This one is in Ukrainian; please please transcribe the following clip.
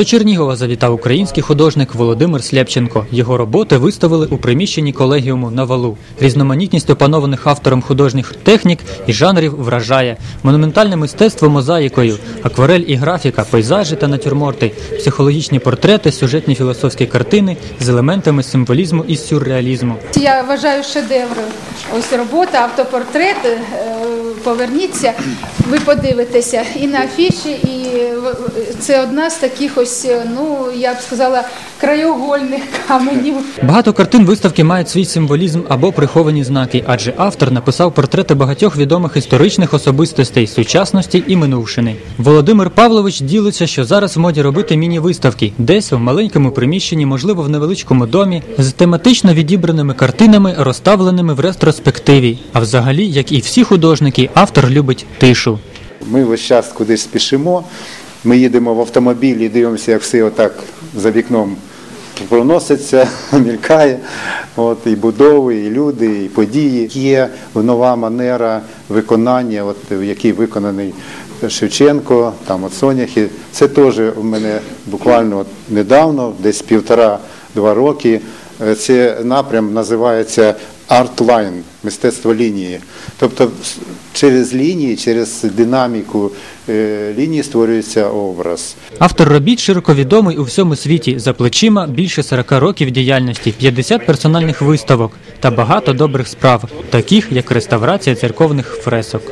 До Чернігова завітав український художник Володимир Слєпченко. Його роботи виставили у приміщенні колегіуму на валу. Різноманітність опанованих автором художніх технік і жанрів вражає монументальне мистецтво мозаїкою, акварель і графіка, пейзажі та натюрморти, психологічні портрети, сюжетні філософські картини з елементами символізму і сюрреалізму. Я вважаю шедевром. Ось робота, автопортрет. е, Поверніться, ви подивитеся і на афіші, і це одна з таких ось, е, ну я б сказала, краєугольних каменів. Багато картин виставки мають свій символізм або приховані знаки, адже автор написав портрети багатьох відомих історичних особистостей сучасності і минувшини. Володимир Павлович ділиться, що зараз в моді робити міні-виставки, десь у маленькому приміщенні, можливо, в невеличкому домі, з тематично відібраними картинами, розставленими в ретроспективі. А взагалі, як і всі художники, автор любить тишу. Ми весь час кудись спішимо. Ми їдемо в автомобілі, дивимося, як все отак за вікном проноситься, мількає. От, і будови, і люди, і події. Є нова манера виконання, от, в якій виконаний Шевченко, там от Соняхи. Це теж у мене буквально от недавно, десь півтора-два роки. Е, Це напрям називається арт-лайн, мистецтво лінії. Тобто через лінії, через динаміку е, лінії створюється образ. Автор робіт широко відомий у всьому світі за плечима більше 40 років діяльності, 50 персональних виставок та багато добрих справ, таких як реставрація церковних фресок.